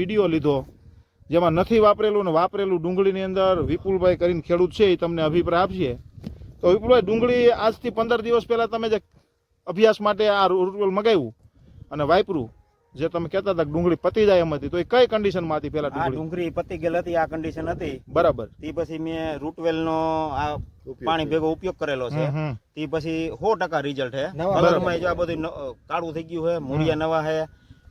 Video લીધો જેમાં નથી વાપરેલું ને વાપરેલું ડુંગળીની અંદર વિપુલભાઈ કરીને ખેડૂત છે એ તમને અભિપ્રાય આપશે. તો વિપુલભાઈ ડુંગળી આજથી પંદર દિવસ પહેલાં તમે જે અભ્યાસ માટે આ રૂટવેલ મગાવ્યું અને વાપરું જે તમે કહેતા હતા ડુંગળી પતી જાય એમ હતી તો એ કઈ કન્ડિશનમાં હતી પહેલા આ ડુંગળી? પતી ગયેલ હતી આ કન્ડિશન હતી. બરાબર. તે પછી મેં રૂટવેલ નો આ પાણી ભેગો ઉપયોગ કરેલો છે. તે પછી સો ટકા રિઝલ્ટ છે નવા કલરમાં જો આ બધું કાળું થઈ ગયું છે મૂળિયા નવા છે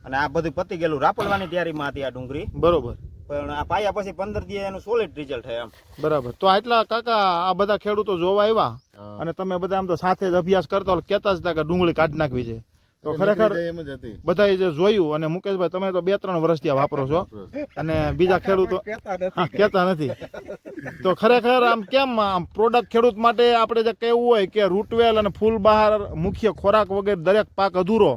અને આ બધું પતી ગયેલું રાપડવાની તૈયારીમાં હતી આ ડુંગળી બરોબર. પણ આ પાયા પછી પંદર દી એનું સોલિડ રિઝલ્ટ થાય એમ. બરાબર. તો આટલા કાકા આ બધા ખેડૂતો જોવા આવ્યા અને તમે બધા આમ તો સાથે જ અભ્યાસ કરતા હોય કહેતા જ હતા કે ડુંગળી કાઢી નાખવી છે. તો ખરેખર એમ જ હતી. બધાએ જે જોયું અને મુકેશભાઈ તમે તો બે ત્રણ વર્ષથી આ વાપરો છો અને બીજા ખેડૂતો કહેતા નથી. તો ખરેખર આમ કેમ આમ પ્રોડક્ટ ખેડૂત માટે આપણે જે કહેવું હોય કે રૂટવેલ અને ફૂલ બહાર મુખ્ય ખોરાક વગેરે દરેક પાક અધૂરો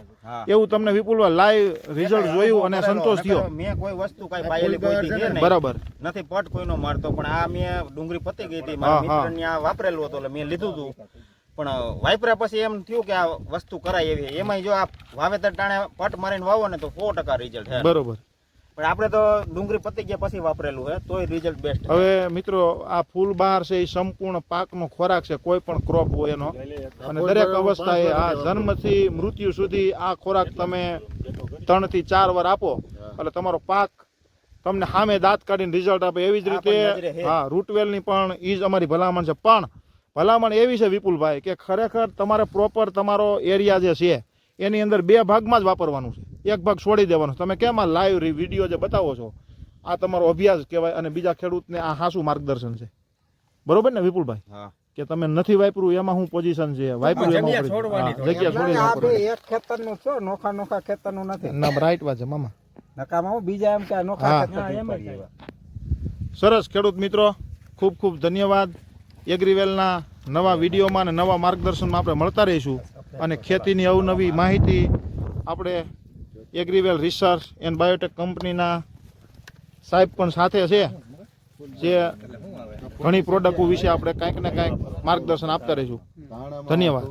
એવું તમને વિપુલભાઈ લાઈવ રિઝલ્ટ જોયું અને સંતોષ થયો. મેં કોઈ વસ્તુ કઈ પાયેલી કોઈ બરાબર. નથી પટ કોઈનો મારતો પણ આ મેં ડુંગળી પતી ગઈ હતી મારા. મિત્રની આ વાપરેલું હતું એટલે મેં લીધું હતું પણ વાપર્યા પછી એમ થયું કે આ વસ્તુ કરાય એવી એમાંય જો આ વાવેતર ટાણે પટ મારીને વાવો ને તો સો ટકા રિઝલ્ટ બરોબર. પણ આપણે તો ડુંગળી પતી ગયા પછી વાપરેલું છે તોય રિઝલ્ટ બેસ્ટ હવે મિત્રો આ ફૂલ બહાર છે એ સંપૂર્ણ પાકનો ખોરાક છે કોઈ પણ ક્રોપ હોય એનો. અને દરેક અવસ્થાએ આ જન્મથી મૃત્યુ સુધી આ ખોરાક તમે ત્રણથી ચાર વાર આપો એટલે તમારો પાક તમને સામે દાંત કાઢીને રિઝલ્ટ આપે. એવી જ રીતે હા. રૂટવેલની પણ એ જ અમારી ભલામણ છે. પણ ભલામણ એવી છે વિપુલભાઈ કે ખરેખર તમારે પ્રોપર તમારો એરિયા જે છે એની અંદર બે ભાગમાં જ વાપરવાનું છે. એક ભાગ છોડી દેવાનો છે. તમે કેમ આ લાઈવ વીડિયો જે બતાવો છો? આ તમારો અભ્યાસ કહેવાય અને બીજા ખેડૂતને આ હાસું માર્ગદર્શન છે. બરોબર ને વિપુલભાઈ? હા. કે તમે નથી વાપર્યું એમાં હું પોઝિશન છે? વાપર્યું એમાં જગ્યા છોડવાની છોડી આ બે એક ખેતરનું છો નોખા નોખા ખેતરનું નથી. ના રાઈટ વાત છે મામા. નકામાં બીજા એમ કે નોખા ખેતર સરસ ખેડૂત મિત્રો ખૂબ ખૂબ ધન્યવાદ. એગ્રીવેલના નવા વિડીયોમાં અને નવા માર્ગદર્શનમાં આપણે મળતા રહીશું. અને ખેતીની અવનવી માહિતી આપણે એગ્રીવેલ રિસર્ચ એન્ડ બાયોટેક કંપનીના સાહેબ પણ સાથે છે, જે ઘણી પ્રોડક્ટો વિશે આપણે કાંઈક ને કાંઈક માર્ગદર્શન આપતા રહીશું. ધન્યવાદ.